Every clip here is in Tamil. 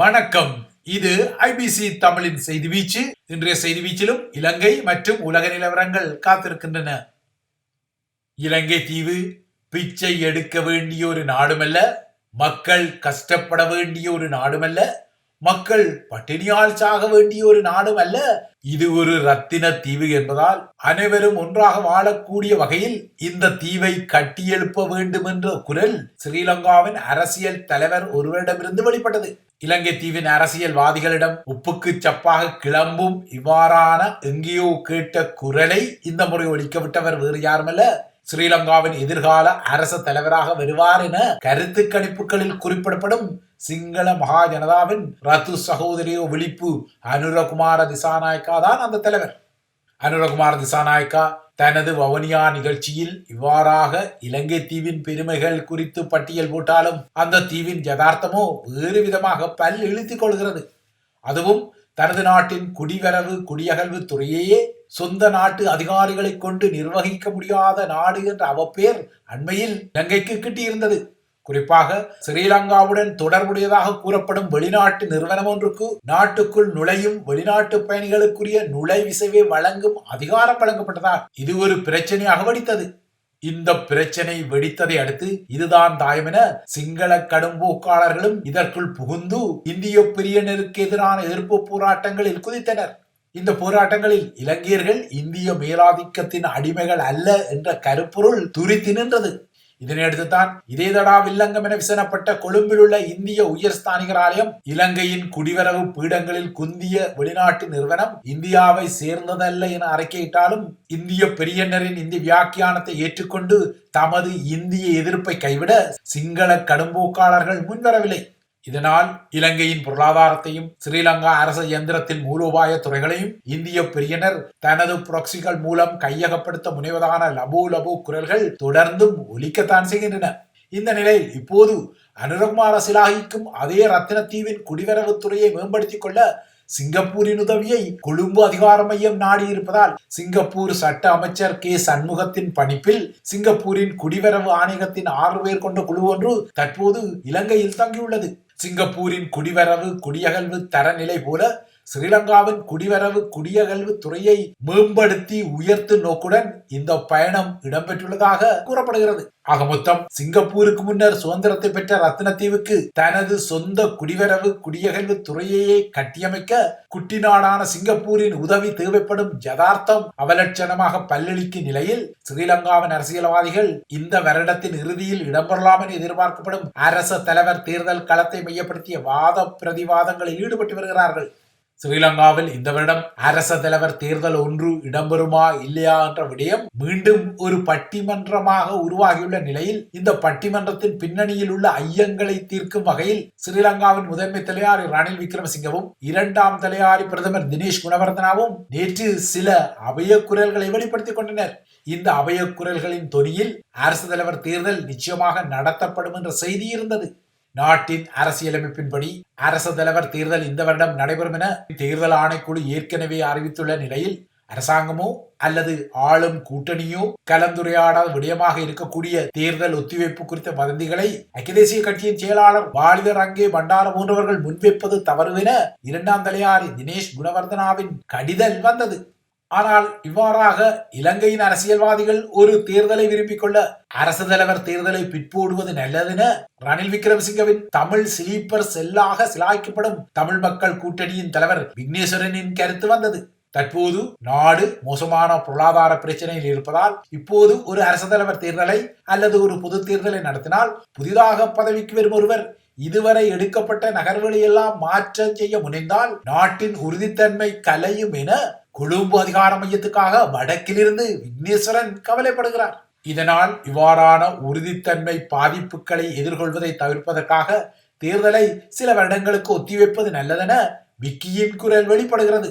வணக்கம். இது ஐபிசி தமிழின் செய்தி வீச்சு. இன்றைய செய்தி வீச்சிலும் இலங்கை மற்றும் உலக நிலவரங்கள் காத்திருக்கின்றன. இலங்கை தீவு பிச்சை எடுக்க வேண்டிய ஒரு நாடுமல்ல மக்கள் கஷ்டப்பட வேண்டிய ஒரு நாடுமல்ல மக்கள் பட்டினியால் சாக வேண்டிய ஒரு நாடும் அல்ல இது ஒரு ரத்தின தீவு என்பதால் அனைவரும் ஒன்றாக வாழக்கூடிய வகையில் இந்த தீவை கட்டியெழுப்ப வேண்டும் என்ற குரல் ஸ்ரீலங்காவின் அரசியல் தலைவர் ஒருவரிடமிருந்து வெளிப்பட்டது. இலங்கை தீவின் அரசியல்வாதிகளிடம் உப்புக்கு சப்பாக கிளம்பும் இவ்வாறான எங்கேயோ கேட்ட குரலை இந்த முறை ஒழிக்கப்பட்டவர் வேறு யாருமல்ல. ஸ்ரீலங்காவின் எதிர்கால அரச தலைவராக வருவார் என கருத்து கணிப்புகளில் குறிப்பிடப்படும் சிங்கள மகா ஜனதாவின் ரத்து சகோதரியோ விழிப்பு அனுரகுமார திசாநாயக்கா தான் அந்த தலைவர். அனுரகுமார் திசாநாயக்கா தனது வவுனியா நிகழ்ச்சியில் இவ்வாறாக இலங்கை தீவின் பெருமைகள் குறித்து பட்டியல் போட்டாலும் அந்த தீவின் யதார்த்தமோ வேறு விதமாக பல் இழுத்துக் கொள்கிறது. அதுவும் தனது நாட்டின் குடிவரவு குடியகழ்வு துறையையே சொந்த நாட்டு அதிகாரிகளை கொண்டு நிர்வகிக்க முடியாத நாடு என்ற அவப்பேர் அண்மையில் இலங்கைக்கு கிட்டியிருந்தது. குறிப்பாக ஸ்ரீலங்காவுடன் தொடர்புடையதாக கூறப்படும் வெளிநாட்டு நிறுவனம் ஒன்றுக்கு நாட்டுக்குள் நுழையும் வெளிநாட்டு பயணிகளுக்குரிய நுழைவிசைவை வழங்கும் அதிகாரம் வழங்கப்பட்டதால் இது ஒரு பிரச்சனையாக வெடித்தது. இந்த பிரச்சனை வெடித்ததை அடுத்து இதுதான் தாயமென சிங்கள கடும்போக்காளர்களும் இதற்குள் புகுந்து இந்திய பிரியனருக்கு எதிரான எதிர்ப்பு போராட்டங்களில் குதித்தனர். இந்த போராட்டங்களில் இலங்கையர்கள் இந்திய மேலாதிக்கத்தின் அடிமைகள் அல்ல என்ற கருப்பொருள் துரித்து நின்றது. இதனையடுத்துதான் இதேதடா வில்லங்கம் என விசனப்பட்ட கொழும்பில் உள்ள இந்திய உயர்ஸ்தானிகர் ஆலயம் இலங்கையின் குடிவரவு பீடங்களில் குந்திய வெளிநாட்டு நிறுவனம் இந்தியாவை சேர்ந்ததல்ல என அறிக்கையிட்டாலும் இந்திய பெரியனரின் இந்த வியாக்கியானத்தை ஏற்றுக்கொண்டு தமது இந்திய எதிர்ப்பை கைவிட சிங்கள கடும்போக்காளர்கள் முன்வரவில்லை. இதனால் இலங்கையின் பொருளாதாரத்தையும் ஸ்ரீலங்கா அரச இயந்திரத்தின் மூலோபாய துறைகளையும் இந்திய பிரியனர் தனது புரொக்சிகள் மூலம் கையகப்படுத்த முனைவதான லபு லபு குரல்கள் தொடர்ந்தும் ஒலிக்கத்தான் செய்கின்றன. இந்த நிலையில் இப்போது அனுரகுமார சிலாகிக்கும் அதே ரத்தினத்தீவின் குடிவரவுத்துறையை மேம்படுத்திக் கொள்ள சிங்கப்பூரின் உதவியை கொழும்பு அதிகார மையம் நாடியிருப்பதால் சிங்கப்பூர் சட்ட அமைச்சர் கே. சண்முகத்தின் பணிப்பில் சிங்கப்பூரின் குடிவரவு ஆணையகத்தின் ஆறு பேர் கொண்ட குழு ஒன்று தற்போது இலங்கையில் தங்கியுள்ளது. சிங்கப்பூரின் குடிவரவு குடியகழ்வு தரநிலை போல ஸ்ரீலங்காவின் குடிவரவு குடியகல்வு துறையை மேம்படுத்தி உயர்த்தும் நோக்குடன் இந்த பயணம் இடம்பெற்றுள்ளதாக கூறப்படுகிறது. ஆக மொத்தம் சிங்கப்பூருக்கு முன்னர் சுதந்திரத்தை பெற்ற ரத்னத்தீவுக்கு தனது சொந்த குடிவரவு குடியகல்வு துறையையே கட்டியமைக்க குட்டி நாடான சிங்கப்பூரின் உதவி தேவைப்படும் யதார்த்தம் அவலட்சணமாக பல்லளிக்கும் நிலையில் ஸ்ரீலங்காவின் அரசியல்வாதிகள் இந்த வருடத்தின் இறுதியில் இடம்பெறலாம் என எதிர்பார்க்கப்படும் அரச தலைவர் தேர்தல் களத்தை மையப்படுத்திய வாத பிரதிவாதங்களில் ஈடுபட்டு வருகிறார்கள். ஸ்ரீலங்காவில் இந்த வருடம் அரச தலைவர் தேர்தல் ஒன்று இடம்பெறுமா இல்லையா என்ற விடயம் மீண்டும் ஒரு பட்டிமன்றமாக உருவாகியுள்ள நிலையில் இந்த பட்டிமன்றத்தின் பின்னணியில் உள்ள ஐயங்களை தீர்க்கும் வகையில் ஸ்ரீலங்காவின் முதன்மை தலையாரி ரணில் விக்ரமசிங்கவும் இரண்டாம் தலையாரி பிரதமர் தினேஷ் குணவர்தனாவும் நேற்று சில அபய குரல்களை வெளிப்படுத்திக் கொண்டனர். இந்த அபய குரல்களின் தொனியில் அரசு தலைவர் தேர்தல் நிச்சயமாக நடத்தப்படும் என்ற செய்தி இருந்தது. நாட்டின் அரசியலமைப்பின்படி அரசு தலைவர் தேர்தல் இந்த வருடம் நடைபெறும் என தேர்தல் ஆணைக்குழு ஏற்கனவே அறிவித்துள்ள நிலையில் அரசாங்கமோ அல்லது ஆளும் கூட்டணியோ கலந்துரையாடாத விடயமாக இருக்கக்கூடிய தேர்தல் ஒத்திவைப்பு குறித்த வதந்திகளை ஐக்கிய தேசிய கட்சியின் செயலாளர் வாலிதர் அங்கே பண்டார போன்றவர்கள் முன்வைப்பது தவறு என இரண்டாம் தலையாரி தினேஷ் குணவர்தனாவின் கடிதல் வந்தது. ஆனால் இவ்வாறாக இலங்கையின் அரசியல்வாதிகள் ஒரு தேர்தலை விரும்பிக் கொள்ள அரசு தலைவர் தேர்தலை பிற்போடுவது நல்லதென ரணில் விக்ரமசிங்கவின் தமிழ் ஸ்லீப்பர் செல்லாக சிலாய்க்கப்படும் தமிழ் மக்கள் கூட்டணியின் தலைவர் விக்னேஸ்வரனின் கருத்து வந்தது. தற்போது நாடு மோசமான பொருளாதார பிரச்சனையில் இருப்பதால் இப்போது ஒரு அரசு தலைவர் தேர்தலை அல்லது ஒரு பொது தேர்தலை நடத்தினால் புதிதாக பதவிக்கு வரும் ஒருவர் இதுவரை எடுக்கப்பட்ட நகர்வுகளை எல்லாம் மாற்றம் செய்ய முனைந்தால் நாட்டின் உறுதித்தன்மை கலையும் என கொழும்பு அதிகார மையத்துக்காக வடக்கிலிருந்து விக்னேஸ்வரன் கவலைப்படுகிறார். இதனால் இவ்வாறான உறுதித்தன்மை பாதிப்புகளை எதிர்கொள்வதை தவிர்ப்பதற்காக தேர்தலை சில வருடங்களுக்கு ஒத்திவைப்பது நல்லதென விக்கியின் குரல் வெளிப்படுகிறது.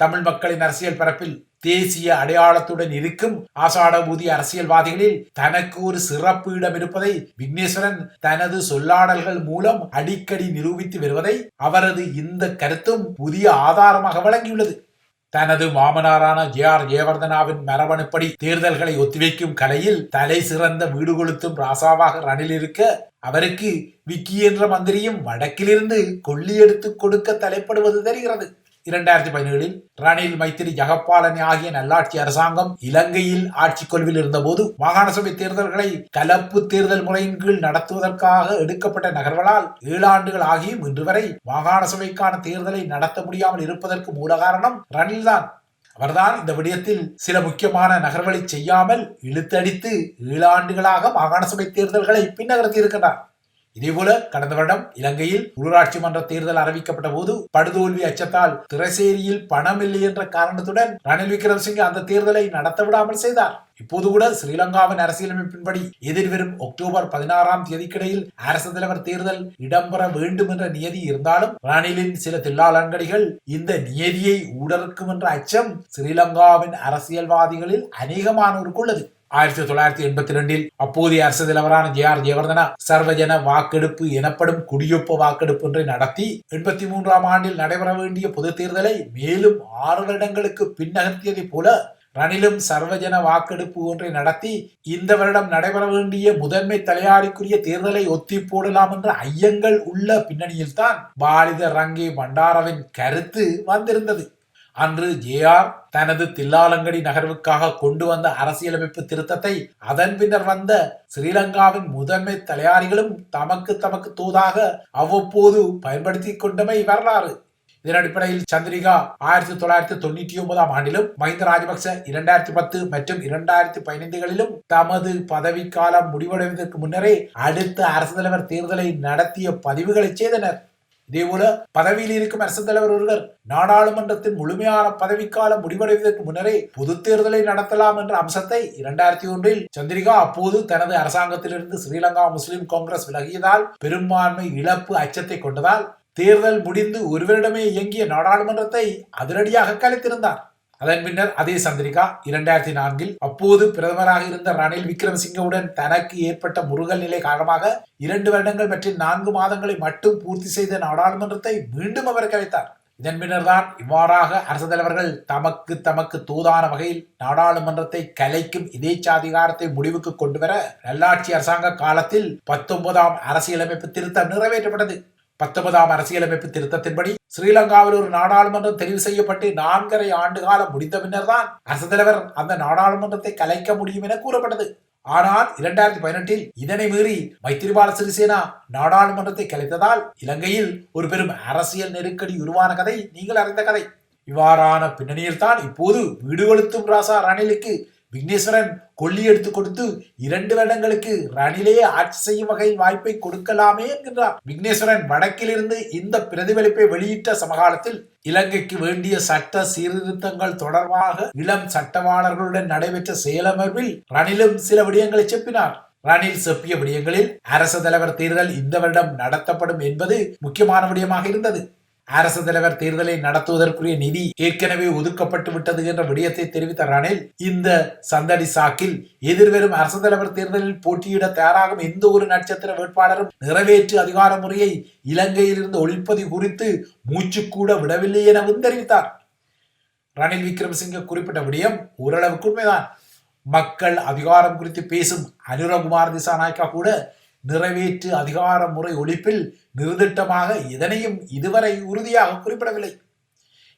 தமிழ் மக்களின் அரசியல் பரப்பில் தேசிய அடையாளத்துடன் இருக்கும் ஆசாடபூதி அரசியல்வாதிகளில் தனக்கு ஒரு சிறப்பு இடம் இருப்பதை விக்னேஸ்வரன் தனது சொல்லாடல்கள் மூலம் அடிக்கடி நிரூபித்து வருவதை அவரது இந்த கருத்தும் புதிய ஆதாரமாக வழங்கியுள்ளது. தனது மாமனாரான ஜே ஆர் ஜெயவர்தனாவின் மரபணுப்படி தேர்தல்களை ஒத்திவைக்கும் கலையில் தலை சிறந்த வீடு கொளுத்தும் ராசாவாக ரணில் இருக்க அவருக்கு விக்கி என்ற மந்திரியும் வடக்கிலிருந்து கொள்ளி எடுத்து கொடுக்க தலைப்படுவது தெரிகிறது. இரண்டாயிரத்தி பதினேழில் ரணில் மைத்திரி ஜகப்பாலனி ஆகிய நல்லாட்சி அரசாங்கம் இலங்கையில் ஆட்சி கொள்வில் இருந்தபோது மாகாண சபை தேர்தல்களை கலப்பு தேர்தல் முறையின் கீழ் நடத்துவதற்காக எடுக்கப்பட்ட நகர்வலால் ஏழு ஆண்டுகள் ஆகியும் இன்று வரை மாகாண சபைக்கான தேர்தலை நடத்த முடியாமல் இருப்பதற்கு மூல காரணம் ரணில்தான். அவர்தான் இந்த விடயத்தில் சில முக்கியமான நகர்வலை செய்யாமல் இழுத்தடித்து ஏழு ஆண்டுகளாக மாகாண சபை தேர்தல்களை பின்னகர்த்தி இருக்கின்றார் இதேபோல கடந்த வருடம் இலங்கையில் உள்ளூராட்சி மன்ற தேர்தல் அறிவிக்கப்பட்ட போது படுதோல்வி அச்சத்தால் திரைசேரியில் பணம் இல்லை என்ற காரணத்துடன் ரணில் விக்ரமசிங்கே அந்த தேர்தலை நடத்த விடாமல் செய்தார். இப்போது கூட ஸ்ரீலங்காவின் அரசியலமைப்பின்படி எதிர்வரும் அக்டோபர் பதினாறாம் தேதிக்கிடையில் அரசு தலைவர் தேர்தல் இடம்பெற வேண்டும் என்ற நியதி இருந்தாலும் ரணிலின் சில தில்லாலங்கடிகள் இந்த நியதியை ஊடறுக்கும் என்ற அச்சம் ஸ்ரீலங்காவின் அரசியல்வாதிகளில் அநேகமானோருக்கு உள்ளது. ஆயிரத்தி தொள்ளாயிரத்தி எண்பத்தி ரெண்டில் அப்போதைய அரசு தலைவரான ஜே ஆர் ஜெயவர்தனா சர்வஜன வாக்கெடுப்பு எனப்படும் குடியொப்ப வாக்கெடுப்பு ஒன்றை நடத்தி எண்பத்தி மூன்றாம் ஆண்டில் நடைபெற வேண்டிய பொது தேர்தலை மேலும் ஆறு வருடங்களுக்கு பின்னகர்த்தியதை போல ரணிலும் சர்வஜன வாக்கெடுப்பு ஒன்றை நடத்தி இந்த வருடம் நடைபெற வேண்டிய முதன்மை தலையாரிக்குரிய தேர்தலை ஒத்தி போடலாம் என்ற ஐயங்கள் உள்ள பின்னணியில்தான் பாலித ரங்கே பண்டாரவின் கருத்து வந்திருந்தது. அன்று ஜேஆர் தனது தில்லாலங்கடி நகர்வுக்காக கொண்டு வந்த அரசியலமைப்பு திருத்தத்தை அதன் பின்னர் வந்த ஸ்ரீலங்காவின் முதன்மை தலையாரிகளும் தமக்கு தமக்கு தூதாக அவ்வப்போது பயன்படுத்தி கொண்டமை வரலாறு. இதன் அடிப்படையில் சந்திரிகா ஆயிரத்தி தொள்ளாயிரத்தி தொண்ணூற்றி ஒன்பதாம் ஆண்டிலும் மஹிந்த ராஜபக்ச இரண்டாயிரத்தி பத்து மற்றும் இரண்டாயிரத்தி பதினைந்துகளிலும் தமது பதவிக்காலம் முடிவடைவதற்கு முன்னரே அடுத்த அரசு தலைவர் தேர்தலை நடத்திய பதிவுகளை செய்தனர். இதேபோல பதவியில் இருக்கும் அரசு தலைவர் ஒருவர் நாடாளுமன்றத்தின் முழுமையான பதவிக்காலம் முடிவடைவதற்கு முன்னரே பொது தேர்தலை நடத்தலாம் என்ற அம்சத்தை இரண்டாயிரத்தி ஒன்றில் சந்திரிகா அப்போது தனது அரசாங்கத்திலிருந்து ஸ்ரீலங்கா முஸ்லிம் காங்கிரஸ் விலகியதால் பெரும்பான்மை இழப்பு அச்சத்தை கொண்டதால் தேர்தல் முடிந்து ஒருவரிடமே இயங்கிய நாடாளுமன்றத்தை அதிரடியாக கலைத்திருந்தார். அதன் பின்னர் அதே சந்திரிகா இரண்டாயிரத்தி நான்கில் அப்போது பிரதமராக இருந்த ரணில் விக்ரமசிங்கவுடன் தனக்கு ஏற்பட்ட முருகல் நிலை காரணமாக இரண்டு வருடங்கள் மற்றும் நான்கு மாதங்களை மட்டும் பூர்த்தி செய்த நாடாளுமன்றத்தை மீண்டும் அவர் கலைத்தார். இதன் பின்னர் தான் இவ்வாறாக அரசு தலைவர்கள் தமக்கு தமக்கு தூதான வகையில் நாடாளுமன்றத்தை கலைக்கும் இதேச்சாதிகாரத்தை முடிவுக்கு கொண்டு வர நல்லாட்சி அரசாங்க காலத்தில் பத்தொன்பதாம் அரசியலமைப்பு திருத்தம் நிறைவேற்றப்பட்டது. பத்தொன்பதாம் அரசியலமைப்பு திருத்தத்தின்படி ஸ்ரீலங்காவில் ஒரு நாடாளுமன்றம் தெரிவு செய்யப்பட்டு நான்கரை ஆண்டு காலம் முடிந்த பின்னர் தான் அரசு தலைவர் அந்த நாடாளுமன்றத்தை கலைக்க முடியும் என கூறப்பட்டது. ஆனால் இரண்டாயிரத்தி பதினெட்டில் இதனை மீறி மைத்திரிபால சிறிசேனா நாடாளுமன்றத்தை கலைத்ததால் இலங்கையில் ஒரு பெரும் அரசியல் நெருக்கடி உருவான கதை நீங்கள் அறிந்த கதை. இவ்வாறான பின்னணியில் தான் இப்போது வீடு கொளுத்தும் ராசா ரணிலுக்கு விக்னேஸ்வரன் கொல்லி எடுத்து கொடுத்து இரண்டு வருடங்களுக்கு ரணிலேயே ஆட்சி செய்யும் வகையில் வாய்ப்பை கொடுக்கலாமே என்கின்றார். விக்னேஸ்வரன் வடக்கிலிருந்து இந்த பிரதிபலிப்பை வெளியிட்ட சமகாலத்தில் இலங்கைக்கு வேண்டிய சட்ட சீர்திருத்தங்கள் தொடர்பாக இளம் சட்டவாளர்களுடன் நடைபெற்ற செயலமர்வில் ரணிலும் சில விடயங்களை செப்பினார். ரணில் செப்பிய விடயங்களில் அரசு தலைவர் தேர்தல் இந்த வருடம் நடத்தப்படும் என்பது முக்கியமான விடயமாக இருந்தது. அரசு தலைவர் தேர்தலை நடத்துவதற்குரிய நிதி ஏற்கனவே ஒதுக்கப்பட்டு விட்டது என்ற விடயத்தை தெரிவித்த ரணில் இந்த சந்தடி சாக்கில் எதிர்வரும் அரசு தலைவர் தேர்தலில் போட்டியிட தயாராகும் எந்த ஒரு நட்சத்திர வேட்பாளரும் நிறைவேற்று அதிகார முறையை இலங்கையிலிருந்து ஒழிப்பது குறித்து மூச்சு கூட விடவில்லை எனவும் தெரிவித்தார். ரணில் விக்ரமசிங்க குறிப்பிட்ட விடயம் ஓரளவுக்கு உண்மைதான். மக்கள் அதிகாரம் குறித்து பேசும் அனுரகுமார் திசாநாயக்கா கூட நிறைவேற்று அதிகார முறை ஒழிப்பில் நிறுதிட்டமாக இதனையும் இதுவரை உறுதியாக குறிப்பிடவில்லை.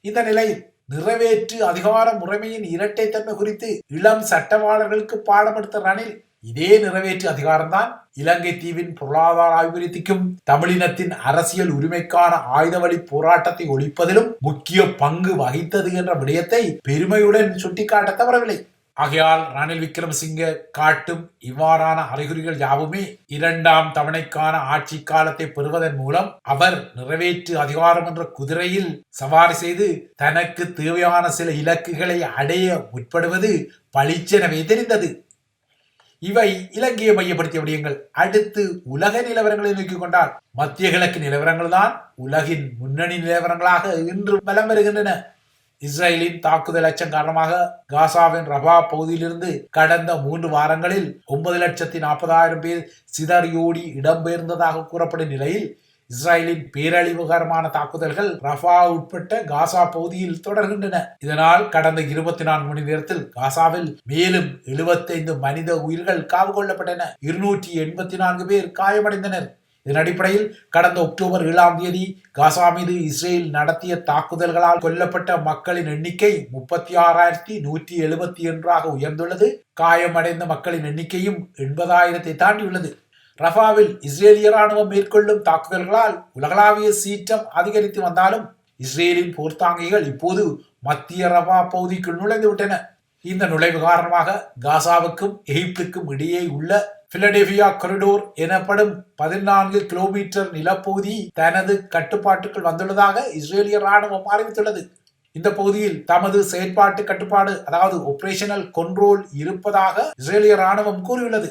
இந்த நிலையில் நிறைவேற்று அதிகார முறைமையின் இரட்டைத்தன்மை குறித்து இளம் சட்டவாளர்களுக்கு பாடப்படுத்த ரணில் இதே நிறைவேற்று அதிகாரம்தான் இலங்கை தீவின் பொருளாதார அபிவிருத்திக்கும் தமிழினத்தின் அரசியல் உரிமைக்கான ஆயுத வழி போராட்டத்தை ஒழிப்பதிலும் முக்கிய பங்கு வகித்தது என்ற விடயத்தை பெருமையுடன் சுட்டிக்காட்ட தவறவில்லை. ஆகையால் ரணில் விக்ரமசிங்க காட்டும் இவ்வாறான அறிகுறிகள் யாவுமே இரண்டாம் தவணைக்கான ஆட்சி காலத்தை பெறுவதன் மூலம் அவர் நிறைவேற்று அதிகாரம் என்ற குதிரையில் சவாரி செய்து தனக்கு தேவையான சில இலக்குகளை அடைய முற்படுவது பளிச்செனவே தெரிந்தது. இவை இலங்கையை மையப்படுத்திய விடயங்கள். அடுத்து உலக நிலவரங்களை நோக்கிக் கொண்டால் மத்திய கிழக்கு நிலவரங்கள் தான் உலகின் முன்னணி நிலவரங்களாக இன்று பலம் வருகின்றன. இஸ்ரேலின் தாக்குதல் அச்சம் காரணமாக காசாவின் ரபா பகுதியிலிருந்து கடந்த மூன்று வாரங்களில் ஒன்பது லட்சத்தி நாற்பதாயிரம் பேர் சிதறியோடி இடம்பெயர்ந்ததாக கூறப்படும் நிலையில் இஸ்ரேலின் பேரழிவுகரமான தாக்குதல்கள் ரஃபா உட்பட்ட காசா பகுதியில் தொடர்கின்றன. இதனால் கடந்த இருபத்தி நான்கு மணி நேரத்தில் காசாவில் மேலும் 75 மனித உயிர்கள் காவு கொள்ளப்பட்டன. இருநூற்றி எண்பத்தி நான்கு பேர் காயமடைந்தனர். இதன் அடிப்படையில் கடந்த அக்டோபர் ஏழாம் தேதி காசா மீது இஸ்ரேல் நடத்திய தாக்குதல்களால் கொல்லப்பட்ட மக்களின் எண்ணிக்கை முப்பத்தி ஆறாயிரத்தி நூற்றி எழுபத்தி ஒன்றாக உயர்ந்துள்ளது. காயமடைந்த மக்களின் எண்ணிக்கையும் எண்பதாயிரத்தை தாண்டியுள்ளது. ரஃபாவில் இஸ்ரேலிய ராணுவம் மேற்கொள்ளும் தாக்குதல்களால் உலகளாவிய சீற்றம் அதிகரித்து வந்தாலும் இஸ்ரேலின் போர்த்தாங்கிகள் இப்போது மத்திய ரஃபா பகுதிக்குள் நுழைந்து விட்டன இந்த நுழைவு காரணமாக காசாவுக்கும் எகிப்துக்கும் இடையே உள்ள பிலடெல்பியா கொரிடோர் எனப்படும் பதினான்கு கிலோமீட்டர் நிலப்பகுதி தனது கட்டுப்பாட்டுக்குள் வந்துள்ளதாக இஸ்ரேலிய ராணுவம் அறிவித்துள்ளது. இந்த பகுதியில் தமது செயற்பாட்டு கட்டுப்பாடு அதாவது ஆபரேஷனல் கண்ட்ரோல் இருப்பதாக இஸ்ரேலிய ராணுவம் கூறியுள்ளது.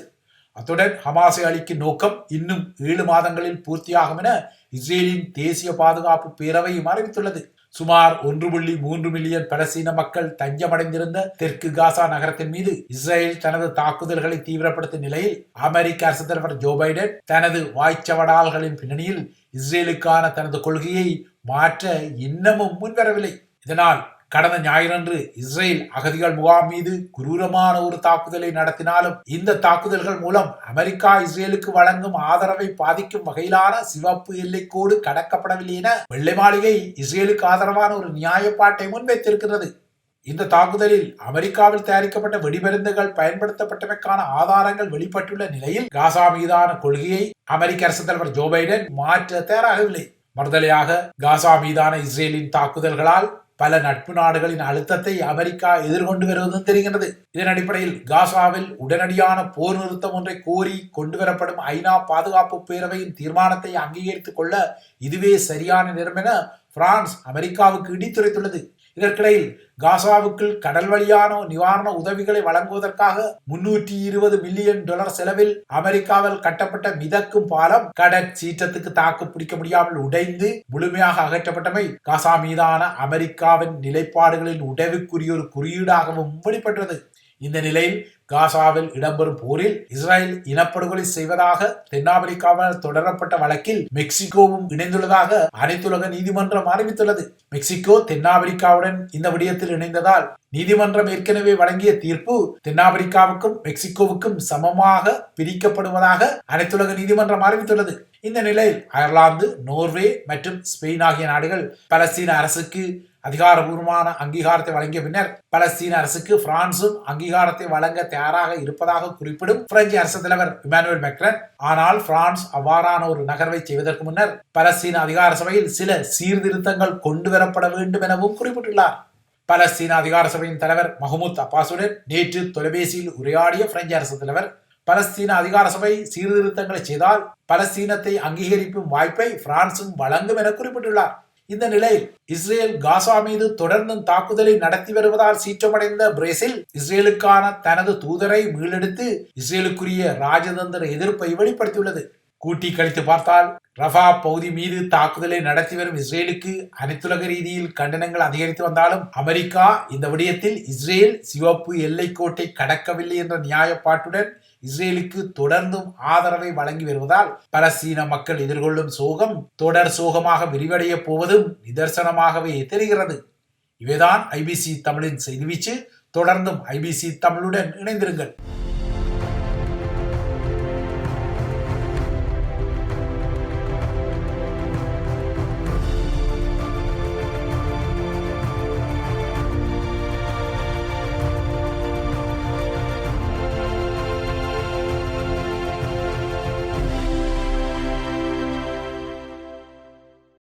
அத்துடன் ஹமாஸை அளிக்கும் நோக்கம் இன்னும் ஏழு மாதங்களில் பூர்த்தியாகும் என இஸ்ரேலின் தேசிய பாதுகாப்பு பேரவையும் அறிவித்துள்ளது. சுமார் ஒன்று புள்ளி மூன்று மில்லியன் பலஸ்தீன மக்கள் தஞ்சமடைந்திருந்த தெற்கு காசா நகரத்தின் மீது இஸ்ரேல் தனது தாக்குதல்களை தீவிரப்படுத்தும் நிலையில் அமெரிக்க அரசு தலைவர் ஜோ பைடன் தனது வாய்ச்சவடால்களின் பின்னணியில் இஸ்ரேலுக்கான தனது கொள்கையை மாற்ற இன்னமும் முன்வரவில்லை. இதனால் கடந்த ஞாயிறன்று இஸ்ரேல் அகதிகள் முகாம் மீது குரூரமான ஒரு தாக்குதலை நடத்தினாலும் இந்த தாக்குதல்கள் மூலம் அமெரிக்கா இஸ்ரேலுக்கு வழங்கும் ஆதரவை பாதிக்கும் வகையிலான சிவப்பு எல்லைக்கோடு கடக்கப்படவில்லை என வெள்ளை மாளிகை இஸ்ரேலுக்கு ஆதரவான ஒரு நியாயப்பாட்டை முன்வைத்திருக்கிறது. இந்த தாக்குதலில் அமெரிக்காவில் தயாரிக்கப்பட்ட வெடிமருந்துகள் பயன்படுத்தப்பட்டமைக்கான ஆதாரங்கள் வெளிப்பட்டுள்ள நிலையில் காசா மீதான கொள்கையை அமெரிக்க அரசு தலைவர் ஜோ பைடன் மாற்ற தயாராகவில்லை. மறுதலையாக காசா மீதான இஸ்ரேலின் தாக்குதல்களால் பல நட்பு நாடுகளின் அழுத்தத்தை அமெரிக்கா எதிர்கொண்டு வருவதும் தெரிகிறது இதன் அடிப்படையில் காசாவில் உடனடியான போர் நிறுத்தம் ஒன்றை கோரி கொண்டு வரப்படும் ஐநா பாதுகாப்பு பேரவையின் தீர்மானத்தை அங்கீகரித்துக் கொள்ள இதுவே சரியான நேரம் என பிரான்ஸ் அமெரிக்காவுக்கு இடித்துரைத்துள்ளது. இதற்கிடையில் காசாவுக்குள் கடல் வழியான நிவாரண உதவிகளை வழங்குவதற்காக முன்னூற்றி இருபது மில்லியன் டாலர் செலவில் அமெரிக்காவில் கட்டப்பட்ட மிதக்கும் பாலம் கடற்சீற்றத்துக்கு தாக்கு பிடிக்க முடியாமல் உடைந்து முழுமையாக அகற்றப்பட்டமை காசா மீதான அமெரிக்காவின் நிலைப்பாடுகளின் உதவிக்குரிய ஒரு குறியீடாகவும் வெளிப்பட்டது. இந்த நிலையில் காசாவில் இடம்பெறும் போரில் இஸ்ரேல் இனப்படுகொலை செய்வதாக தென்னாப்பிரிக்காவால் தொடரப்பட்ட வழக்கில் மெக்சிகோவும் இணைந்துள்ளதாக அனைத்துலக நீதிமன்றம் அறிவித்துள்ளது. மெக்சிகோ தென்னாப்பிரிக்காவுடன் இந்த விடயத்தில் இணைந்ததால் நீதிமன்றம் ஏற்கனவே வழங்கிய தீர்ப்பு தென்னாப்பிரிக்காவுக்கும் மெக்சிகோவுக்கும் சமமாக பிரிக்கப்படுவதாக அனைத்துலக நீதிமன்றம் அறிவித்துள்ளது. இந்த நிலையில் அயர்லாந்து நோர்வே மற்றும் ஸ்பெயின் ஆகிய நாடுகள் பலஸ்தீன அரசுக்கு அதிகாரபூர்வமான அங்கீகாரத்தை வழங்கிய பின்னர் பலஸ்தீன அரசுக்கு பிரான்சும் அங்கீகாரத்தை வழங்க தயாராக இருப்பதாக குறிப்பிடும் பிரெஞ்சு அரசு தலைவர் இமானுவேல் மெக்ரன். ஆனால் பிரான்ஸ் அவ்வாறான ஒரு நகர்வை செய்வதற்கு முன்னர் பலஸ்தீன அதிகார சபையில் சில சீர்திருத்தங்கள் கொண்டு வரப்பட வேண்டும் எனவும் குறிப்பிட்டுள்ளார். பலஸ்தீன அதிகார சபையின் தலைவர் மஹமூத் அப்பாசுடன் நேற்று தொலைபேசியில் உரையாடிய பிரெஞ்சு அரசு தலைவர் பலஸ்தீன அதிகார சபை சீர்திருத்தங்களை செய்தால் பலஸ்தீனத்தை அங்கீகரிக்கும் வாய்ப்பை பிரான்சும் வழங்கும் என குறிப்பிட்டுள்ளார். இந்த நிலையில் இஸ்ரேல் காசா மீது தொடர்ந்தும் தாக்குதலை நடத்தி வருவதால் சீற்றமடைந்த பிரேசில் இஸ்ரேலுக்கான தனது தூதரை மீளெடுத்து இஸ்ரேலுக்குரிய ராஜதந்திர எதிர்ப்பை வெளிப்படுத்தியுள்ளது. கூட்டி கழித்து பார்த்தால் ரஃபா பகுதி மீது தாக்குதலை நடத்தி வரும் இஸ்ரேலுக்கு அனைத்துலக ரீதியில் கண்டனங்கள் அதிகரித்து வந்தாலும் அமெரிக்கா இந்த விடயத்தில் இஸ்ரேல் சிவப்பு எல்லைக்கோட்டை கடக்கவில்லை என்ற நியாயப்பாட்டுடன் இஸ்ரேலுக்கு தொடர்ந்தும் ஆதரவை வழங்கி வருவதால் பலஸ்தீன மக்கள் எதிர்கொள்ளும் சோகம் தொடர் சோகமாக விரிவடைய போவதும் நிதர்சனமாகவே தெரிகிறது. இவைதான் ஐபிசி தமிழின் செய்தி வீச்சு. தொடர்ந்தும் ஐபிசி தமிழுடன் இணைந்திருங்கள்.